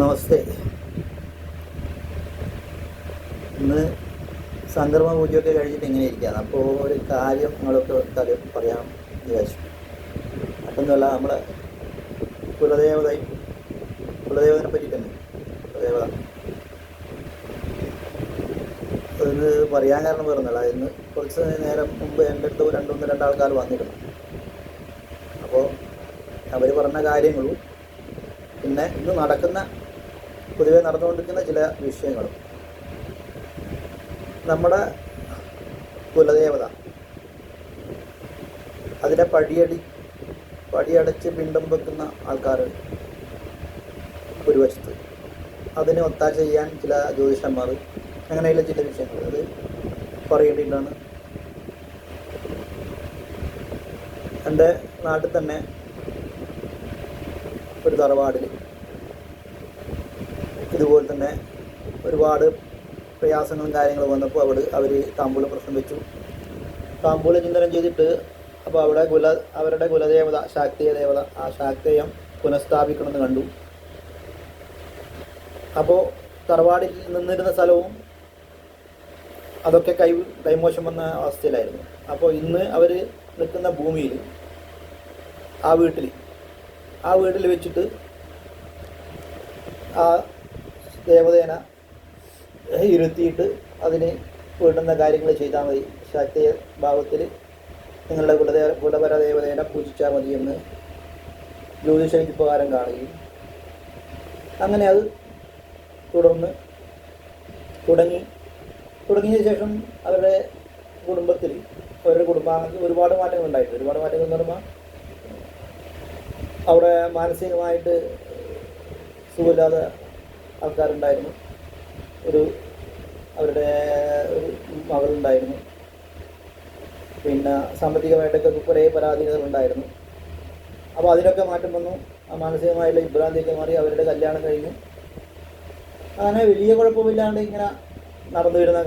നമസ്തേ. ഇന്ന് സംക്രമ പൂജയൊക്കെ കഴിഞ്ഞിട്ട് ഇങ്ങനെ ഇരിക്കുകയാണ്. അപ്പോൾ ഒരു കാര്യം നിങ്ങളൊക്കെ തല പറയാം വിചാരിച്ചു. മറ്റൊന്നുമല്ല നമ്മളെ കുലദേവതയും കുലദേവതനെ പറ്റിയിട്ടുണ്ട് കുലദേവത. അതിന് പറയാൻ കാരണം വേറൊന്നുമല്ല. ഇന്ന് കുറച്ച് നേരം മുമ്പ് എന്റെ അടുത്ത് രണ്ടൊന്ന് രണ്ടാൾക്കാർ വന്നിരുന്നു. അപ്പോൾ അവർ പറഞ്ഞ കാര്യങ്ങളും പിന്നെ ഇന്ന് നടക്കുന്ന പൊതുവെ നടന്നുകൊണ്ടിരിക്കുന്ന ചില വിഷയങ്ങളും നമ്മുടെ കുലദേവത അതിനെ പടിയടി പടിയടച്ച് പിണ്ടം വെക്കുന്ന ആൾക്കാർ ഒരു വശത്ത് അതിനെ ഒത്താശ ചെയ്യാൻ ചില ജ്യോതിഷന്മാർ അങ്ങനെയുള്ള ചില വിഷയങ്ങൾ. അത് പറയേണ്ടിയിട്ടാണ് എന്റെ നാട്ടിൽ തന്നെ ഒരു തറവാടിൽ ഇതുപോലെ തന്നെ ഒരുപാട് പ്രയാസങ്ങളും കാര്യങ്ങളും വന്നപ്പോൾ അവിടെ അവർ താമ്പൂലം പ്രശ്നം വെച്ചു. താമ്പൂല ചിന്തനം ചെയ്തിട്ട് അപ്പോൾ അവിടെ കുല അവരുടെ കുലദേവത ശാക്തീയ ദേവത ആ ശാക്തേയം പുനഃസ്ഥാപിക്കണമെന്ന് കണ്ടു. അപ്പോൾ തറവാടിൽ നിന്നിരുന്ന സ്ഥലവും അതൊക്കെ കൈ കൈമോശം വന്ന അവസ്ഥയിലായിരുന്നു. അപ്പോൾ ഇന്ന് അവർ നിൽക്കുന്ന ഭൂമിയിൽ ആ വീട്ടിൽ ആ വീട്ടിൽ വെച്ചിട്ട് ആ ദേവതേന ഇരുത്തിയിട്ട് അതിന് വേണ്ടുന്ന കാര്യങ്ങൾ ചെയ്താൽ മതി. ശാക്തീയ ഭാവത്തിൽ നിങ്ങളുടെ കുലദേ കുലപര ദേവതേനെ പൂജിച്ചാൽ മതി എന്ന് ജ്യോതിഷ വിധിപ്രകാരം കാണുകയും. അങ്ങനെ അത് തുടർന്ന് തുടങ്ങി. തുടങ്ങിയ ശേഷം അവരുടെ കുടുംബത്തിൽ അവരുടെ കുടുംബാംഗത്തിൽ ഒരുപാട് മാറ്റങ്ങൾ ഉണ്ടായിട്ടുണ്ട്. ഒരുപാട് മാറ്റങ്ങൾ എന്ന് പറയുമ്പോൾ അവിടെ മാനസികമായിട്ട് സുഖമില്ലാത്ത ആൾക്കാരുണ്ടായിരുന്നു. ഒരു അവരുടെ ഒരു മകളുണ്ടായിരുന്നു പിന്നെ സാമ്പത്തികമായിട്ടൊക്കെ കുറേ പരാധീനതകളുണ്ടായിരുന്നു. അപ്പോൾ അതിനൊക്കെ മാറ്റം വന്നു. ആ മാനസികമായിട്ടുള്ള വിഭ്രാന്തിയൊക്കെ മാറി അവരുടെ കല്യാണം കഴിഞ്ഞു. അങ്ങനെ വലിയ കുഴപ്പമില്ലാണ്ട് ഇങ്ങനെ നടന്നു വരുന്ന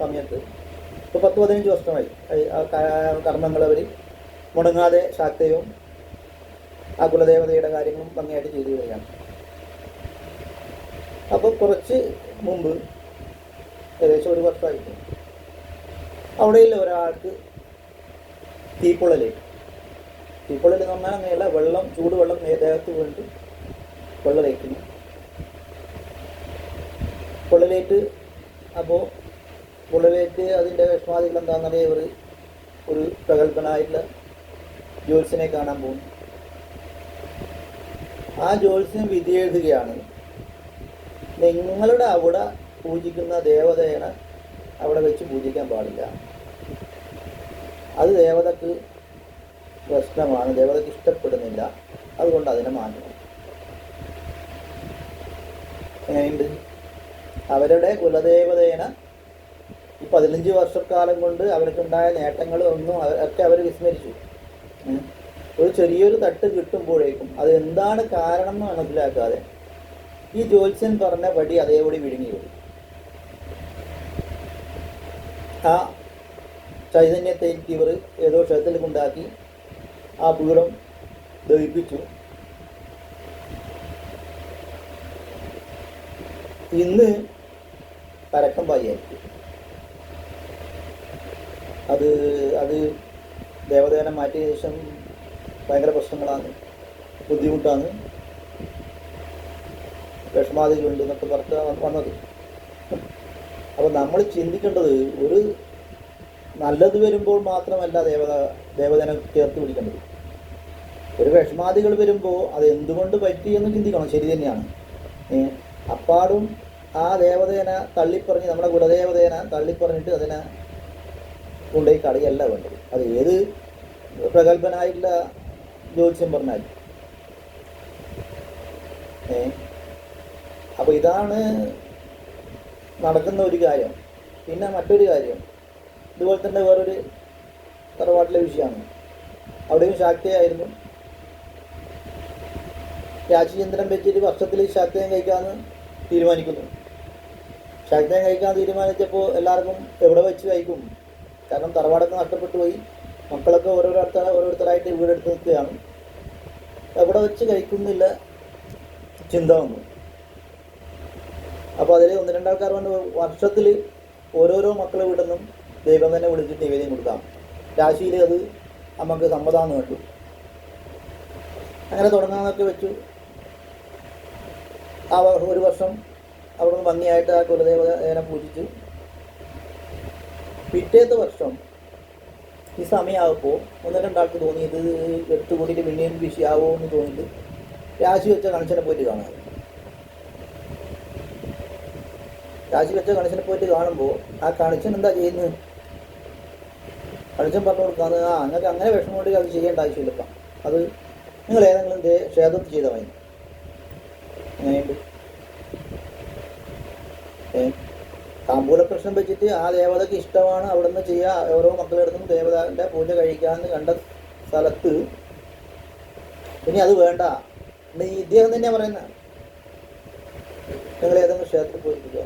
സമയത്ത് ഇപ്പോൾ പത്ത് പതിനഞ്ച് വർഷമായി. കർമ്മങ്ങൾ അവർ മുടങ്ങാതെ ശാക്തയും ആ കുലദേവതയുടെ കാര്യങ്ങളും ഭംഗിയായിട്ട് ചെയ്തു വരികയാണ്. അപ്പോൾ കുറച്ച് മുമ്പ് ഏകദേശം ഒരു വർഷമായിട്ട് അവിടെയില്ല ഒരാൾക്ക് തീപ്പൊള്ളൽ. തീപ്പൊള്ളൽ എന്ന് പറഞ്ഞാൽ അങ്ങനെയല്ല വെള്ളം ചൂടുവെള്ളം ദേഹത്ത് വീണിട്ട് പൊള്ളലേക്കുന്നു പൊള്ളലേറ്റ് അപ്പോൾ പൊള്ളലേറ്റ് അതിന്റെ വിഷമാദികൾ എന്താണെന്നറിയാം ഇവർ ഒരു പ്രഗത്ഭനായിട്ടുള്ള ജോത്സ്യനെ കാണാൻ പോകുന്നു. ആ ജോത്സ്യം വിധി എഴുതുകയാണ്. നിങ്ങളുടെ അവിടെ പൂജിക്കുന്ന ദേവതയാണ് അവിടെ വെച്ച് പൂജിക്കാൻ പാടില്ല. അത് ദേവതക്ക് പ്രശ്നമാണ് ദേവതക്ക് ഇഷ്ടപ്പെടുന്നില്ല. അതുകൊണ്ട് അതിനെ മാറ്റണം. എങ്ങനെയുണ്ട്? അവരുടെ കുലദേവതേന ഈ പതിനഞ്ച് വർഷക്കാലം കൊണ്ട് അവർക്കുണ്ടായ നേട്ടങ്ങൾ ഒന്നും ഒക്കെ അവർ വിസ്മരിച്ചു. ഒരു ചെറിയൊരു തട്ട് കിട്ടുമ്പോഴേക്കും അത് എന്താണ് കാരണം എന്ന് മനസ്സിലാക്കാതെ ഈ ജ്യോത്സ്യൻ പറഞ്ഞ പടി അതേപടി വിഴുങ്ങി വരും. ആ ചൈതന്യത്തെ ഇവർ ഏതോ ക്ഷേത്രത്തിൽ കൊണ്ടാക്കി ആ പീഠം ദഹിപ്പിച്ചു. ഇന്ന് പരക്കം പായായിരിക്കും അത് അത് ദേവദേവനെ മാറ്റിയ ശേഷം ഭയങ്കര പ്രശ്നങ്ങളാണ് ബുദ്ധിമുട്ടാണ്. വിഷമാതികളുണ്ട് എന്നൊക്കെ പറഞ്ഞ വന്നത്. അപ്പോൾ നമ്മൾ ചിന്തിക്കേണ്ടത് ഒരു നല്ലത് വരുമ്പോൾ മാത്രമല്ല ദേവത ദേവതനെ ചേർത്ത് പിടിക്കേണ്ടത്. ഒരു വിഷമാദികൾ വരുമ്പോൾ അത് എന്തുകൊണ്ട് പറ്റി എന്ന് ചിന്തിക്കണം. ശരി തന്നെയാണ്. അപ്പാടും ആ ദേവതേനെ തള്ളിപ്പറഞ്ഞ് നമ്മുടെ കുലദേവതേനെ തള്ളിപ്പറഞ്ഞിട്ട് അതിനെ കൊണ്ടുപോയി കളിയല്ല വേണ്ടത്. അത് ഏത് പ്രഗത്ഭനായിട്ടുള്ള ജ്യോത്സ്യം പറഞ്ഞാലും. ഏ അപ്പോൾ ഇതാണ് നടക്കുന്ന ഒരു കാര്യം. പിന്നെ മറ്റൊരു കാര്യം. ഇതുപോലെ തന്നെ വേറൊരു തറവാട്ടിലെ വിഷയമാണ്. അവിടെയും ശാക്തയായിരുന്നു രാജചന്ദ്രൻ വെച്ചിട്ട് വർഷത്തിൽ ശാക്തയം കഴിക്കാമെന്ന് തീരുമാനിക്കുന്നു. ശാക്തയം കഴിക്കാൻ തീരുമാനിച്ചപ്പോൾ എല്ലാവർക്കും എവിടെ വെച്ച് കഴിക്കും? കാരണം തറവാടൊക്കെ നഷ്ടപ്പെട്ടു പോയി. മക്കളൊക്കെ ഓരോരുത്തർ ഓരോരുത്തരായിട്ട് വീടെടുത്ത് നിൽക്കുകയാണ്. എവിടെ വെച്ച് കഴിക്കുന്നില്ല ചിന്ത വന്നു. അപ്പോൾ അതിൽ ഒന്ന് രണ്ടാൾക്കാർ പറഞ്ഞു വർഷത്തിൽ ഓരോരോ മക്കളെ വീട്ടിൽ നിന്നും ദൈവം തന്നെ വിളിച്ചിട്ട് നിവേദ്യം കൊടുക്കാം. രാശിയിൽ അത് നമുക്ക് സമ്മതാന്ന് കണ്ടു. അങ്ങനെ തുടങ്ങാന്നൊക്കെ വെച്ചു. ആ ഒരു വർഷം അവിടെ നിന്ന് ഭംഗിയായിട്ട് ആ കുലദേവനെ പൂജിച്ചു. പിറ്റേത്തെ വർഷം ഈ സമയമാകുമ്പോൾ ഒന്ന് രണ്ടാൾക്ക് തോന്നി ഇത് എടുത്തു കൂട്ടിയിട്ട് പിന്നെയും വിഷയാവോ എന്ന് തോന്നിയിട്ട് രാശി വെച്ച കണക്ഷനെ പോയിട്ട് കാണാം. രാശി വെച്ച കണക്ഷനെ പോയിട്ട് കാണുമ്പോൾ ആ കണക്ഷൻ എന്താ ചെയ്യുന്നത് കണക്ഷൻ പറഞ്ഞു കൊടുക്കാന്ന് ആ അങ്ങനെ അങ്ങനെ വിഷമം കൊണ്ട് അത് ചെയ്യേണ്ട ആവശ്യമില്ലപ്പം അത് നിങ്ങൾ ഏതെങ്കിലും ക്ഷേത്രത്തിൽ ചെയ്താൽ മതി. അങ്ങനെയുണ്ട് ഏ താമ്പൂല പ്രശ്നം വെച്ചിട്ട് ആ ദേവതയ്ക്ക് ഇഷ്ടമാണ് അവിടെ നിന്ന് ചെയ്യുക ഓരോ മക്കളെടുത്തും ദേവതാവിന്റെ പൂജ കഴിക്കാമെന്ന് കണ്ട സ്ഥലത്ത് ഇനി അത് വേണ്ട. ഇദ്ദേഹം തന്നെയാണ് പറയുന്നത് നിങ്ങൾ ഏതെങ്കിലും ക്ഷേത്രത്തിൽ പോയിരിക്കുക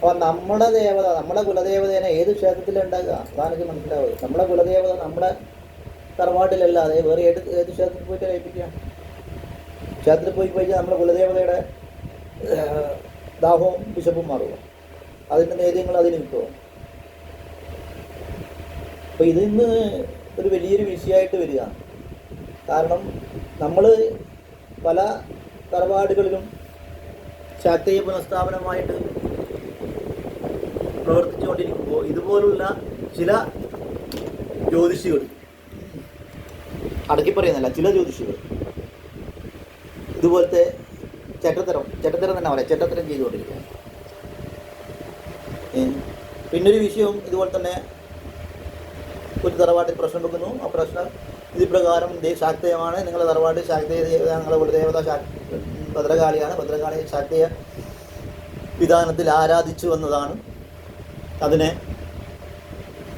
അപ്പോൾ നമ്മുടെ ദേവത നമ്മുടെ കുലദേവതേനെ ഏത് ക്ഷേത്രത്തിലുണ്ടാക്കുക? അതാണ് എനിക്ക് മനസ്സിലാവുക നമ്മുടെ കുലദേവത നമ്മുടെ തറവാട്ടിലല്ല തറവാട്ടിലല്ലാതെ വേറെ ഏത് ഏത് ക്ഷേത്രത്തിൽ പോയിട്ട് കഴിപ്പിക്കാം ക്ഷേത്രത്തിൽ പോയി കഴിഞ്ഞാൽ നമ്മുടെ കുലദേവതയുടെ ദാഹവും വിശപ്പും മാറുക. അതിന്റെ നേദ്യങ്ങൾ അതിന് കിട്ടുമോ അപ്പോൾ ഇതിന്ന് ഒരു വലിയൊരു വിഷയമായിട്ട് വരിക. കാരണം നമ്മൾ പല തറവാടുകളിലും ശാക്തീയ പുനഃസ്ഥാപനമായിട്ട് പ്രവർത്തിച്ചുകൊണ്ടിരിക്കുമ്പോൾ ഇതുപോലുള്ള ചില ജ്യോതിഷികൾ അടക്കി പറയുന്നല്ല ചില ജ്യോതിഷികൾ ഇതുപോലത്തെ ചെറ്റത്തരം ചെറ്റത്തരം തന്നെ പറയാം ചെറ്റത്തരം ചെയ്തുകൊണ്ടിരിക്കുകയാണ്. പിന്നൊരു വിഷയവും ഇതുപോലെ തന്നെ ഒരു തറവാട്ടിൽ പ്രശ്നം വെക്കുന്നു. ആ പ്രശ്നം ഇത് പ്രകാരം ശാക്തയമാണ്. നിങ്ങളുടെ തറവാട് ശാക്തീയ നിങ്ങളുടെ ദേവത ഭദ്രകാളിയാണ്. ഭദ്രകാളി ശാക്തീയ വിധാനത്തിൽ ആരാധിച്ചു വന്നതാണ്. അതിനെ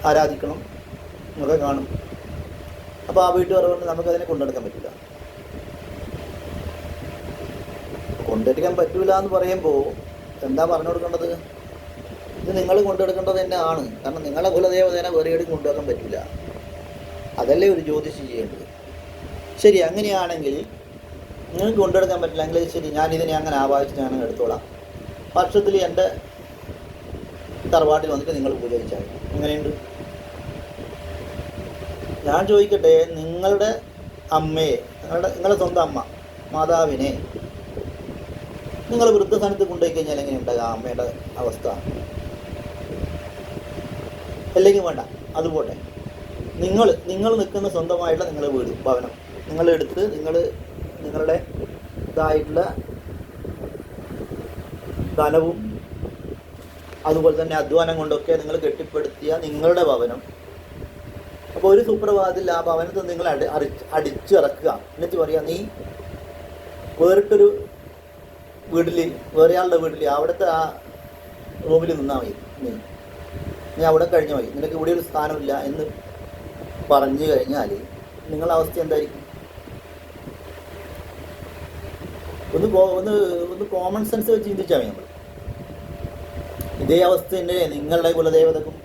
ആരാധിക്കണം എന്നൊക്കെ കാണും. അപ്പോൾ ആ വീട്ടുകാർ പറഞ്ഞ് നമുക്കതിനെ കൊണ്ടെടുക്കാൻ പറ്റില്ല. കൊണ്ടെടുക്കാൻ പറ്റില്ല എന്ന് പറയുമ്പോൾ എന്താ പറഞ്ഞു കൊടുക്കേണ്ടത്? ഇത് നിങ്ങൾ കൊണ്ടെടുക്കേണ്ടത് തന്നെ ആണ്. കാരണം നിങ്ങളെ കുലദേവതേനെ വേറെ എവിടെയും കൊണ്ടുവരാൻ പറ്റില്ല അതല്ലേ ഒരു ജ്യോതിഷി ചെയ്യേണ്ടത്. ശരി അങ്ങനെയാണെങ്കിൽ നിങ്ങൾക്ക് കൊണ്ടെടുക്കാൻ പറ്റില്ല. എങ്കിൽ ശരി ഞാനിതിനെ അങ്ങനെ ആവാഹിച്ച് ഞാൻ എടുത്തോളാം. വർഷത്തിൽ എന്റെ തറവാട്ടിൽ വന്നിട്ട് നിങ്ങൾ പൂജ വെച്ചാൽ ഞാൻ ചോദിക്കട്ടെ നിങ്ങളുടെ അമ്മയെ നിങ്ങളുടെ നിങ്ങളുടെ സ്വന്തം അമ്മ മാതാവിനെ നിങ്ങൾ വൃദ്ധസ്ഥാനത്ത് കൊണ്ടുപോയി കഴിഞ്ഞാൽ എങ്ങനെയുണ്ട് ആ അമ്മയുടെ അവസ്ഥ? അല്ലെങ്കിൽ വേണ്ട അതുപോട്ടെ നിങ്ങൾ നിങ്ങൾ നിൽക്കുന്ന സ്വന്തമായിട്ടുള്ള നിങ്ങളുടെ വീട് ഭവനം. നിങ്ങളെടുത്ത് നിങ്ങൾ നിങ്ങളുടെ ഇതായിട്ടുള്ള ധനവും അതുപോലെ തന്നെ അധ്വാനം കൊണ്ടൊക്കെ നിങ്ങൾ കെട്ടിപ്പടുത്തിയ നിങ്ങളുടെ ഭവനം. അപ്പോൾ ഒരു സുപ്രഭാതത്തിൽ ആ ഭവനത്തിൽ നിങ്ങൾ അടി അടി- അടിച്ചിറക്കുക. എന്നിട്ട് പറയാ നീ വേറിട്ടൊരു വീട്ടിൽ വേറെയാളുടെ വീട്ടിൽ അവിടുത്തെ ആ റൂമിൽ നിന്നാൽ മതി നീ. നീ അവിടെ കഴിഞ്ഞ മതി. നിനക്ക് ഇവിടെ ഒരു സ്ഥാനമില്ല എന്ന് പറഞ്ഞു കഴിഞ്ഞാൽ നിങ്ങളുടെ അവസ്ഥ എന്തായിരിക്കും? ഒന്ന് ഒന്ന് ഒന്ന് കോമൺ സെൻസ് വെച്ച് ചിന്തിച്ചാൽ മതി നമ്മൾ ഇതേ അവസ്ഥ തന്നെ നിങ്ങളുടെ കുലദേവതക്കും.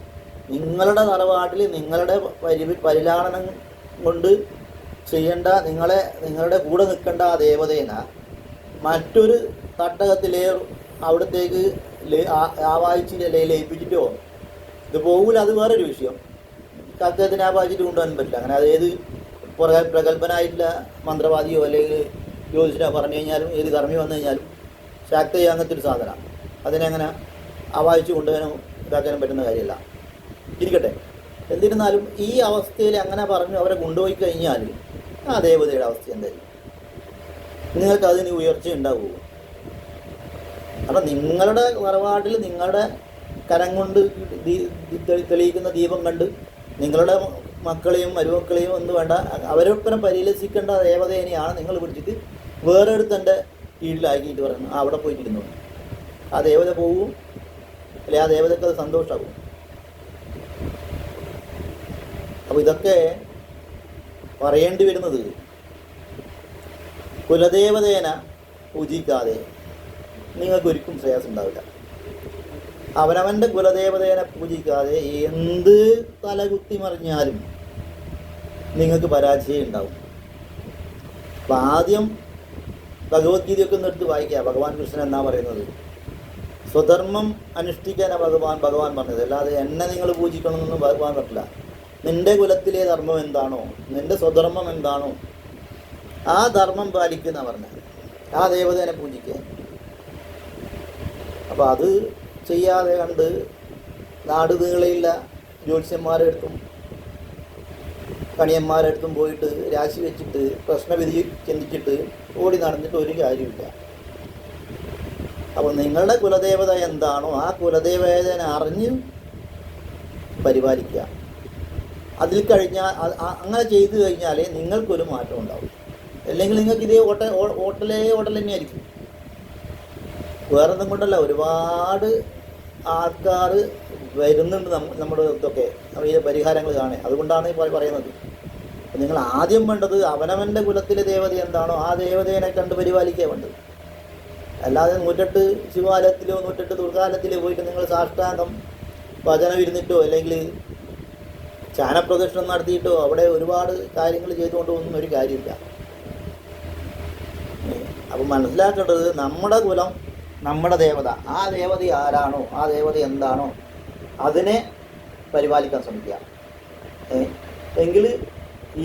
നിങ്ങളുടെ തറവാട്ടിൽ നിങ്ങളുടെ പരി പരിലാളനം കൊണ്ട് ചെയ്യേണ്ട നിങ്ങളെ നിങ്ങളുടെ കൂടെ നിൽക്കേണ്ട ആ ദേവതേന മറ്റൊരു തട്ടകത്തിലെ അവിടത്തേക്ക് ലേ- ആ- ആവാഹിച്ച് ലേ- ലയിപ്പിച്ചിട്ടോ ഇത് പോകില്ല അത് വേറൊരു വിഷയം. അദ്ദേഹത്തിന് ആവാഹിച്ചിട്ട് കൊണ്ടുപോകാൻ പറ്റില്ല. അങ്ങനെ അതേത് പ്രഗത്ഭനായിട്ടുള്ള മന്ത്രവാദിയോ അല്ലെങ്കിൽ ജ്യോതിഷനോ പറഞ്ഞു കഴിഞ്ഞാലും ഏത് കർമ്മി വന്നു കഴിഞ്ഞാലും ശാക്തയ അങ്ങനത്തെ ഒരു സാധനമാണ്. അതിനെങ്ങനെ ആവാഹിച്ച് കൊണ്ടുവരാനും ഇതാക്കാനും പറ്റുന്ന കാര്യമല്ല. ഇരിക്കട്ടെ. എന്നിരുന്നാലും ഈ അവസ്ഥയിൽ അങ്ങനെ പറഞ്ഞു അവരെ കൊണ്ടുപോയി കഴിഞ്ഞാൽ ആ ദേവതയുടെ അവസ്ഥ എന്തായിരിക്കും? നിങ്ങൾക്ക് അതിന് ഉയർച്ച ഉണ്ടാവുമോ? അപ്പം നിങ്ങളുടെ വറവാട്ടിൽ നിങ്ങളുടെ കരം കൊണ്ട് തെളിയിക്കുന്ന ദീപം കണ്ട് നിങ്ങളുടെ മക്കളെയും മരുമക്കളെയും ഒന്നും വേണ്ട അവരൊപ്പം പരിലസിക്കേണ്ട ദേവതേനെയാണ് നിങ്ങൾ പിടിച്ചിട്ട് വേറൊരുത്തന്റെ കീഴിലാക്കിയിട്ട് പറയുന്നത്. അവിടെ പോയിട്ടിരുന്നു ആ ദേവത പോവും അല്ലെ ആ ദേവതക്ക് അത് സന്തോഷമാകും അപ്പോൾ ഇതൊക്കെ പറയേണ്ടി വരുന്നത് കുലദേവതേന പൂജിക്കാതെ നിങ്ങൾക്ക് ഒരിക്കലും ശ്രേയസ് ഉണ്ടാവില്ല. അവനവന്റെ കുലദേവതേനെ പൂജിക്കാതെ എന്ത് തലകുത്തി മറിഞ്ഞാലും നിങ്ങൾക്ക് പരാജയം ഉണ്ടാവും. അപ്പം ആദ്യം ഭഗവത്ഗീതയൊക്കെ ഒന്ന് എടുത്ത് വായിക്കുക. ഭഗവാൻ കൃഷ്ണൻ എന്നാ പറയുന്നത്? സ്വധർമ്മം അനുഷ്ഠിക്കാനാണ് ഭഗവാൻ ഭഗവാൻ പറഞ്ഞത്. അല്ലാതെ എന്നെ നിങ്ങൾ പൂജിക്കണമെന്നൊന്നും ഭഗവാൻ പറഞ്ഞില്ല നിന്റെ കുലത്തിലെ ധർമ്മം എന്താണോ നിന്റെ സ്വധർമ്മം എന്താണോ ആ ധർമ്മം പാലിക്കുന്ന പറഞ്ഞത്. ആ ദേവതേനെ പൂജിക്കുക. അപ്പോൾ അത് ചെയ്യാതെ കണ്ട് നാട് നീളയില്ല ജ്യോത്സ്യന്മാരെടുത്തും കണിയന്മാരെടുത്തും കണിയന്മാരുടെ പോയിട്ട് രാശി വെച്ചിട്ട് പ്രശ്നവിധി ചിന്തിച്ചിട്ട് ഓടി നടന്നിട്ട് ഒരു കാര്യമില്ല അപ്പോൾ നിങ്ങളുടെ കുലദേവത എന്താണോ ആ കുലദേവതനെ അറിഞ്ഞ് പരിപാലിക്കുക. അതിൽ കഴിഞ്ഞാൽ അങ്ങനെ ചെയ്തു കഴിഞ്ഞാലേ നിങ്ങൾക്കൊരു മാറ്റം ഉണ്ടാവും. അല്ലെങ്കിൽ നിങ്ങൾക്ക് ഇതേ ഓട്ട ഓട്ടലേ ഓട്ടൽ തന്നെയായിരിക്കും. വേറെ ഒന്നും കൊണ്ടല്ല ഒരുപാട് ആൾക്കാർ വരുന്നുണ്ട് നമ്മ നമ്മുടെ ഇതൊക്കെ. ഈ പരിഹാരങ്ങൾ കാണേ അതുകൊണ്ടാണ് പറയുന്നത്. നിങ്ങൾ ആദ്യം വേണ്ടത് അവനവന്റെ കുലത്തിലെ ദേവത എന്താണോ ആ ദേവതയെ കണ്ട് പരിപാലിക്കുക വേണ്ടത്. അല്ലാതെ നൂറ്റെട്ട് ശിവാലയത്തിലോ നൂറ്റെട്ട് ദുർഗാലയത്തിലോ പോയിട്ട് നിങ്ങൾ സാഷ്ടാംഗം ഭജനം ഇരുന്നിട്ടോ അല്ലെങ്കിൽ ചാനപ്രദക്ഷിണം നടത്തിയിട്ടോ അവിടെ ഒരുപാട് കാര്യങ്ങൾ ചെയ്തുകൊണ്ട് ഒന്നും ഒരു കാര്യമില്ല. അപ്പം മനസ്സിലാക്കേണ്ടത് നമ്മുടെ കുലം നമ്മുടെ ദേവത. ആ ദേവത ആരാണോ ആ ദേവത എന്താണോ അതിനെ പരിപാലിക്കാൻ ശ്രമിക്കുക. എങ്കിൽ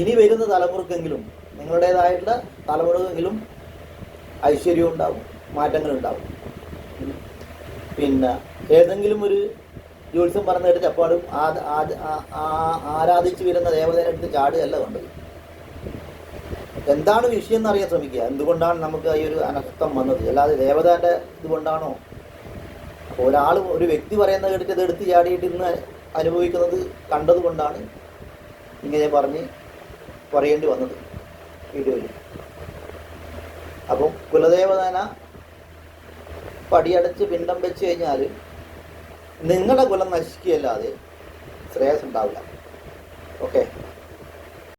ഇനി വരുന്ന തലമുറക്കെങ്കിലും നിങ്ങളുടേതായിട്ടുള്ള തലമുറക്കെങ്കിലും ഐശ്വര്യം ഉണ്ടാവും. മാറ്റങ്ങൾ ഉണ്ടാവും പിന്നെ ഏതെങ്കിലും ഒരു ജ്യോത്സ്യം പറഞ്ഞു കേട്ട് ചപ്പാടും ആ- ആ- ആ- ആ- ആരാധിച്ചു വരുന്ന ദേവതയുടെ അടുത്ത് ചാടുകയല്ല വേണ്ടത്. എന്താണ് വിഷയം എന്ന് അറിയാൻ ശ്രമിക്കുക. എന്തുകൊണ്ടാണ് നമുക്ക് ഈ ഒരു അനർത്ഥം വന്നത്? അല്ലാതെ ദേവതയുടെ ഇതുകൊണ്ടാണോ? ഒരാൾ ഒരു വ്യക്തി പറയുന്ന കേട്ടിട്ട് ഇത് എടുത്ത് ചാടിയിട്ട് ഇന്ന് അനുഭവിക്കുന്നത് കണ്ടതുകൊണ്ടാണ് ഇങ്ങനെ പറഞ്ഞ് പറയേണ്ടി വന്നത് വീഡിയോയിൽ. അപ്പം കുലദേവതാന പടിയടച്ച് പിണ്ടം വെച്ച് കഴിഞ്ഞാൽ നിങ്ങളുടെ കുലം നശിക്കുകയല്ലാതെ ശ്രേയസ് ഉണ്ടാവില്ല. ഓക്കെ